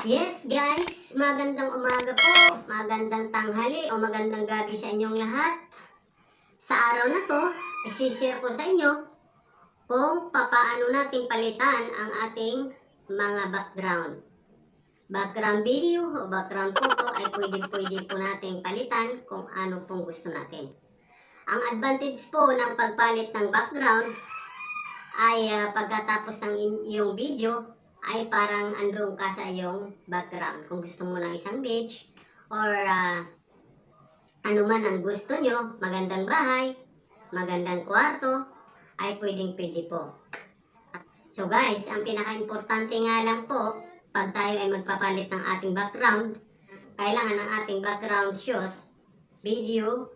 Yes guys, magandang umaga po, magandang tanghali o magandang gabi sa inyong lahat. Sa araw na to, isishare ko sa inyo kung papaano natin palitan ang ating mga background. Background video o background photo ay pwede-pwede po natin palitan kung ano pong gusto natin. Ang advantage po ng pagpalit ng background ay ah, pagkatapos ng iyong video ay parang andun ka sa iyong background. Kung gusto mo ng isang beach or ah, ano ang gusto nyo, magandang bahay, magandang kwarto, ay pwedeng pwede po. So guys, ang pinaka-importante nga lang po, pag tayo ay magpapalit ng ating background, kailangan ng ating background shot, video,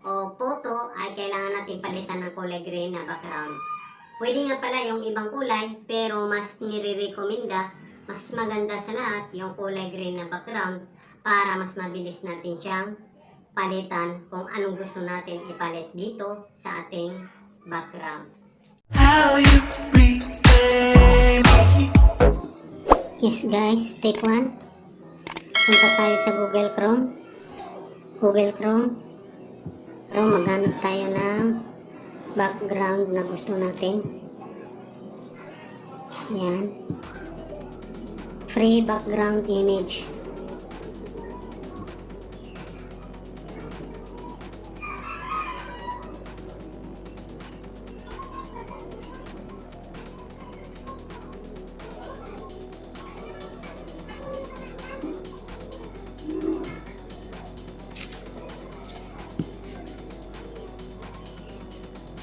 o photo ay kailangan natin palitan ng kulay green na background. Pwede nga pala yung ibang kulay, pero mas nire-recommenda, mas maganda sa lahat yung kulay green na background para mas mabilis natin siyang palitan kung anong gusto natin ipalit dito sa ating background. How you Yes guys, take one. Punta tayo sa Google Chrome. Google Chrome. Pero maghanap tayo ng background na gusto natin. Yan. Free background image.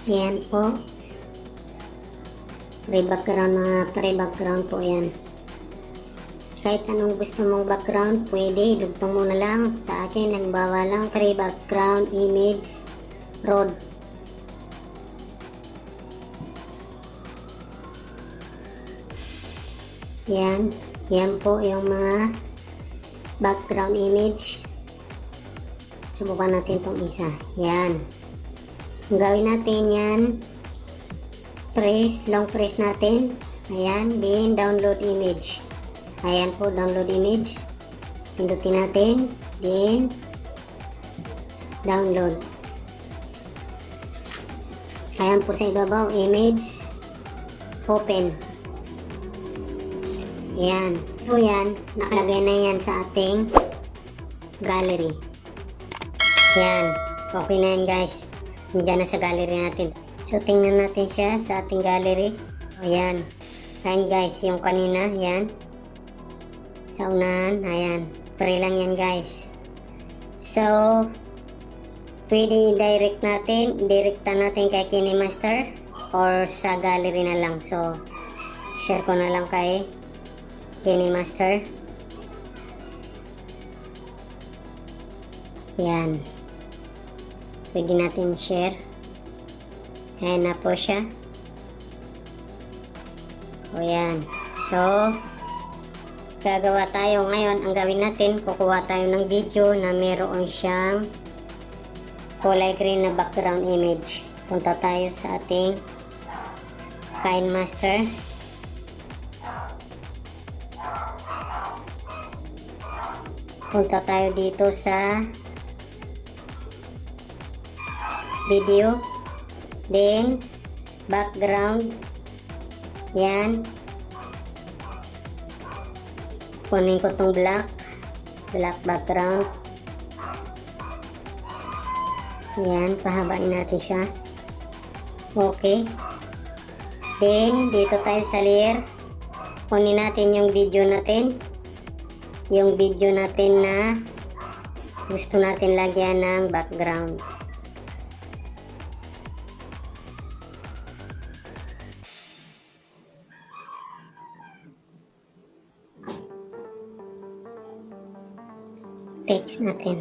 Yan po. Free background, mga free background po yan. Kahit anong gusto mong background, pwede. Dugtong mo na lang. Sa akin, halimbawa lang, free background, image, road. Yan. Yan po yung mga background image. Subukan natin tong isa. Yan. Gawin natin yan, press, long press natin. Ayan, then download image. Ayan po, download image. Pindutin natin, then download. Ayan po sa ibabaw, image, open. Ayan. Po yan, nakalagay na yan sa ating gallery. Yan. Okay na yan guys. Nandiyan na sa gallery natin. So, tingnan natin siya sa ating gallery. Ayan. Ayan guys, yung kanina, yan. Sa unahan, ayan. Pre lang yan guys. So, pwede direct natin, direkta natin kay KineMaster or sa gallery na lang. So, share ko na lang kay KineMaster. Yan pwede natin share. Ayan na po siya. O yan. So gagawa tayo ngayon. Ang gawin natin kukuha tayo ng video na meron siyang kulay green na background image. Punta tayo sa ating Kind Master. Punta tayo dito sa video then background yan. Kunin ko tong black black background. Yan pahabain natin siya. Okay. Then dito tayo sa layer. Kunin natin yung video natin. Yung video natin na gusto natin lagyan ng background text natin.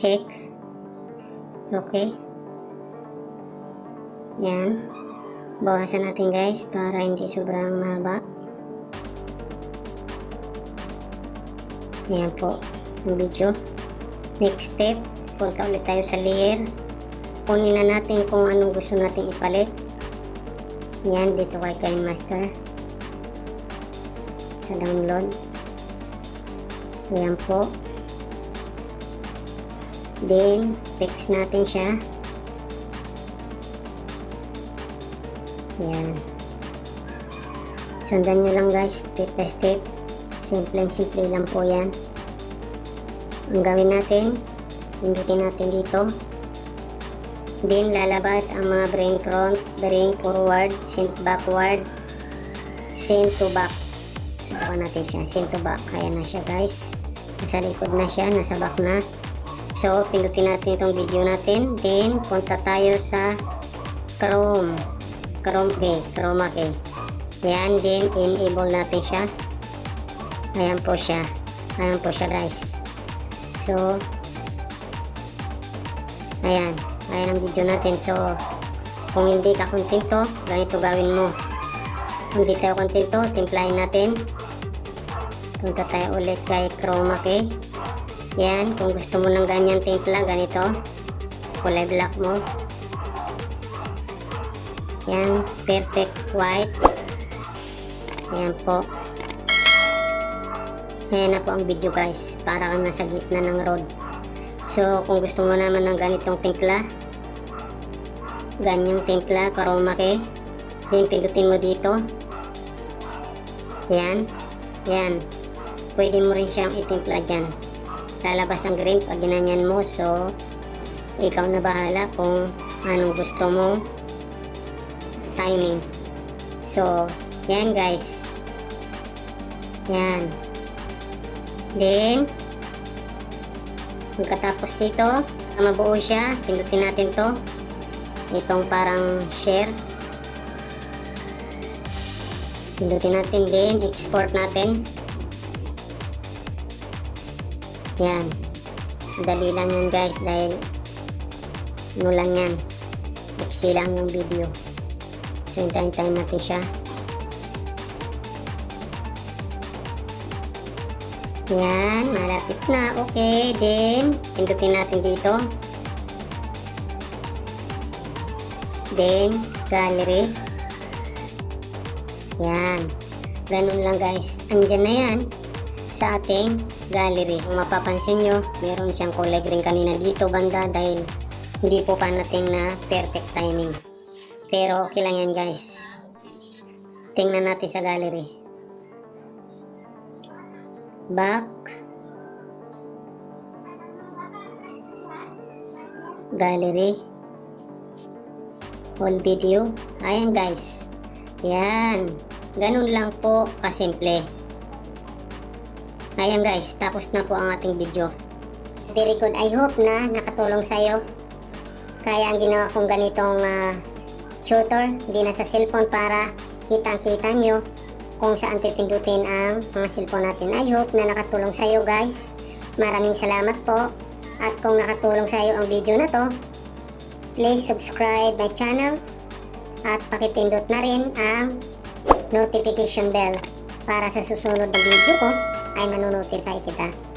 Check. Okay. Yan. Bawasan natin guys para hindi sobrang mahaba. Yan po. Yung video. Next step. Punta ulit tayo sa layer. Kunin na natin kung anong gusto natin ipalit. Yan. Dito kay Kind Master. sa download. Ayan po. Then, fix natin siya. Ayan. Sundan nyo lang guys, step by step. Simple simple lang po yan. Ang gawin natin, pindutin natin dito. Then, lalabas ang mga bring front, bring forward, send backward, send to back. Subukan natin siya, send to back. Kaya na siya guys. Nasa likod na siya, nasa back na. So, pindutin natin itong video natin. Then, punta tayo sa Chrome. Chrome key, Chroma key. Yan, then, enable natin siya. Ayan po siya. Ayan po siya guys. So, ayan. Ayan ang video natin. So, kung hindi ka kontento, ganito gawin mo. Kung hindi tayo kontento, timplahin natin. Punta tayo ulit kay chroma key. Yan, kung gusto mo ng ganyan timpla, ganito. Kulay black mo. Yan, perfect white. Ayan po. Ayan na po ang video guys. Para kang nasa gitna ng road. So, kung gusto mo naman ng ganitong timpla, ganyang timpla, chroma key, then pindutin mo dito. Yan. Yan. Pwede mo rin siyang itimpla dyan. Lalabas ang green pag ginanyan mo. So, ikaw na bahala kung anong gusto mo timing. So, yan guys. Yan. Then, pagkatapos dito, mabuo siya, pindutin natin to. Itong parang share. Pindutin natin din, export natin. Yan. Dali lang yan guys dahil ano lang yan. Iksi lang yung video. So, hintayin-tayin natin siya. Yan, malapit na. Okay, then, pindutin natin dito. Then, gallery. Yan. Ganun lang guys. Andyan na yan sa ating gallery. Kung mapapansin nyo, meron siyang kulay green kanina dito banda dahil hindi po pa natin na perfect timing. Pero okay lang yan guys. Tingnan natin sa gallery. Back. Gallery. Whole video. Ayan guys. Yan. Ganun lang po kasimple. Ayan guys, tapos na po ang ating video. Very good. I hope na nakatulong sa'yo. Kaya ang ginawa kong ganitong ah, tutor, hindi na sa cellphone para kitang-kita nyo kung saan pipindutin ang mga cellphone natin. I hope na nakatulong sa'yo guys. Maraming salamat po. At kung nakatulong sa'yo ang video na to, please subscribe my channel at pakipindot na rin ang notification bell para sa susunod na video ko ay manunutil sa kita.